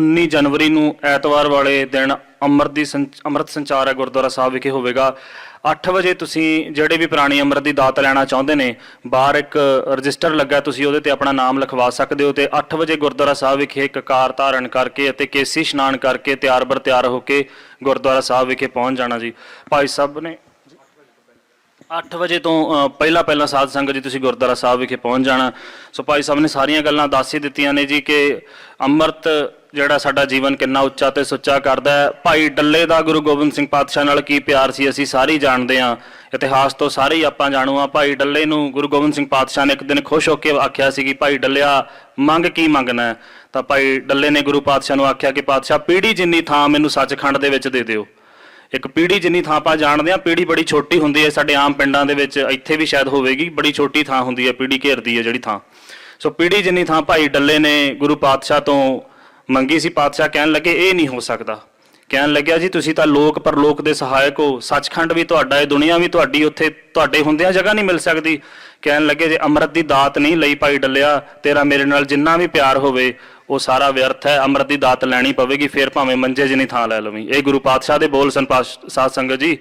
19 ਜਨਵਰੀ ਨੂੰ ਐਤਵਾਰ ਵਾਲੇ ਦਿਨ ਅੰਮ੍ਰਿਤ ਦੀ ਸੰਚ- ਅੰਮ੍ਰਿਤ ਸੰਚਾਰ ਹੈ ਗੁਰਦੁਆਰਾ ਸਾਹਿਬ ਵਿਖੇ ਹੋਵੇਗਾ। 8 ਵਜੇ ਤੁਸੀਂ ਜਿਹੜੇ ਵੀ ਪੁਰਾਣੀ ਅੰਮ੍ਰਿਤ ਦੀ ਦਾਤ ਲੈਣਾ ਚਾਹੁੰਦੇ ਨੇ ਬਾਹਰ ਇੱਕ ਰਜਿਸਟਰ ਲੱਗਾ ਤੁਸੀਂ ਉਹਦੇ ਤੇ ਆਪਣਾ ਨਾਮ ਲਿਖਵਾ ਸਕਦੇ ਹੋ ਤੇ 8 ਵਜੇ ਗੁਰਦੁਆਰਾ ਸਾਹਿਬ ਵਿਖੇ ਇੱਕ ਕਾਰ ਧਾਰਨ ਕਰਕੇ ਅਤੇ ਕੇਸੀ ਇਸ਼ਨਾਨ ਕਰਕੇ ਤਿਆਰ ਬਰ ਤਿਆਰ ਹੋ ਕੇ ਗੁਰਦੁਆਰਾ ਸਾਹਿਬ ਵਿਖੇ ਪਹੁੰਚ ਜਾਣਾ ਜੀ। ਭਾਈ ਸਾਹਿਬ ਨੇ 8 ਵਜੇ ਤੋਂ ਅ, ਪਹਿਲਾਂ ਪਹਿਲਾਂ ਸਾਧ ਸੰਗਤ ਜੀ ਤੁਸੀਂ ਗੁਰਦੁਆਰਾ ਸਾਹਿਬ ਵਿਖੇ ਪਹੁੰਚ ਜਾਣਾ। ਸੋ ਭਾਈ ਸਾਹਿਬ ਨੇ ਸਾਰੀਆਂ ਗੱਲਾਂ ਦੱਸ ਹੀ ਦਿੱਤੀਆਂ ਨੇ ਜੀ ਕਿ ਅੰਮ੍ਰਿਤ ਜਿਹੜਾ ਸਾਡਾ ਜੀਵਨ ਕਿੰਨਾ ਉੱਚਾ ਤੇ ਸੁੱਚਾ ਕਰਦਾ ਹੈ। ਭਾਈ ਡੱਲੇ ਦਾ ਗੁਰੂ ਗੋਬਿੰਦ ਸਿੰਘ ਪਾਤਸ਼ਾਹ ਨਾਲ ਕੀ ਪਿਆਰ ਸੀ, ਅਸੀਂ ਸਾਰੇ ਜਾਣਦੇ ਹਾਂ। ਇਤਿਹਾਸ ਤੋਂ ਸਾਰੇ ਹੀ ਆਪਾਂ ਜਾਣੂ ਆ ਭਾਈ ਡੱਲੇ ਨੂੰ ਗੁਰੂ ਗੋਬਿੰਦ ਸਿੰਘ ਪਾਤਸ਼ਾਹ ਨੇ ਇੱਕ ਦਿਨ ਖੁਸ਼ ਹੋ ਕੇ ਆਖਿਆ ਸੀ ਕਿ ਭਾਈ ਡੱਲਿਆ, ਮੰਗ ਕੀ ਮੰਗਣਾ ਤਾਂ ਭਾਈ ਡੱਲੇ ਨੇ ਗੁਰੂ ਪਾਤਸ਼ਾਹ ਨੂੰ ਆਖਿਆ ਕਿ ਪਾਤਸ਼ਾਹ, ਪੀੜੀ ਜਿੰਨੀ ਥਾਂ ਮੈਨੂੰ ਸੱਚਖੰਡ ਦੇ ਵਿੱਚ ਦੇ ਦਿਓ। ਇੱਕ ਪੀੜੀ ਜਿੰਨੀ ਥਾਂ ਆਪਾਂ ਜਾਣਦੇ ਆ ਪੀੜੀ ਬੜੀ ਛੋਟੀ ਹੁੰਦੀ ਹੈ ਸਾਡੇ ਆਮ ਪਿੰਡਾਂ ਦੇ ਵਿੱਚ। ਇੱਥੇ ਵੀ ਸ਼ਾਇਦ ਹੋਵੇਗੀ, ਬੜੀ ਛੋਟੀ ਥਾਂ ਹੁੰਦੀ ਹੈ, ਪੀੜੀ ਘੇਰਦੀ ਹੈ ਜਿਹੜੀ ਥਾਂ। ਸੋ ਪੀੜੀ ਜਿੰਨੀ ਥਾਂ ਭਾਈ ਡੱਲੇ ਨੇ ਗੁਰੂ ਪਾਤਸ਼ਾਹ ਤੋਂ ਮੰਗੀ ਸੀ ਪਾਤਸ਼ਾਹ, ਕਹਿਣ ਲੱਗੇ, ਇਹ ਨਹੀਂ ਹੋ ਸਕਦਾ। ਕਹਿਣ ਲੱਗਿਆ, ਜੀ, ਤੁਸੀਂ ਤਾਂ ਲੋਕ ਪਰਲੋਕ ਦੇ ਸਹਾਇਕ ਹੋ। ਸੱਚਖੰਡ ਵੀ ਤੁਹਾਡਾ ਹੈ, ਦੁਨੀਆ ਵੀ ਤੁਹਾਡੀ, ਉੱਥੇ ਤੁਹਾਡੇ ਹੁੰਦਿਆਂ ਜਗ੍ਹਾ ਨਹੀਂ ਮਿਲ ਸਕਦੀ। ਕਹਿਣ ਲੱਗੇ, ਜੇ ਅੰਮ੍ਰਿਤ ਦੀ ਦਾਤ ਨਹੀਂ ਲਈ ਪਾਈ ਡੱਲਿਆ, ਤੇਰਾ ਮੇਰੇ ਨਾਲ ਜਿੰਨਾ ਵੀ ਪਿਆਰ ਹੋਵੇ, ਉਹ ਸਾਰਾ ਵਿਅਰਥ ਹੈ। ਅੰਮ੍ਰਿਤ ਦੀ ਦਾਤ ਲੈਣੀ ਪਵੇਗੀ, ਫਿਰ ਭਾਵੇਂ ਮੰਜੇ ਜਿੰਨੀ ਥਾਂ ਲੈ ਲਵੀਂ। ਇਹ ਗੁਰੂ ਪਾਤਸ਼ਾਹ ਦੇ ਬੋਲ ਸਨ ਪਾਸ਼- ਸਾਧ ਸੰਗਤ ਜੀ।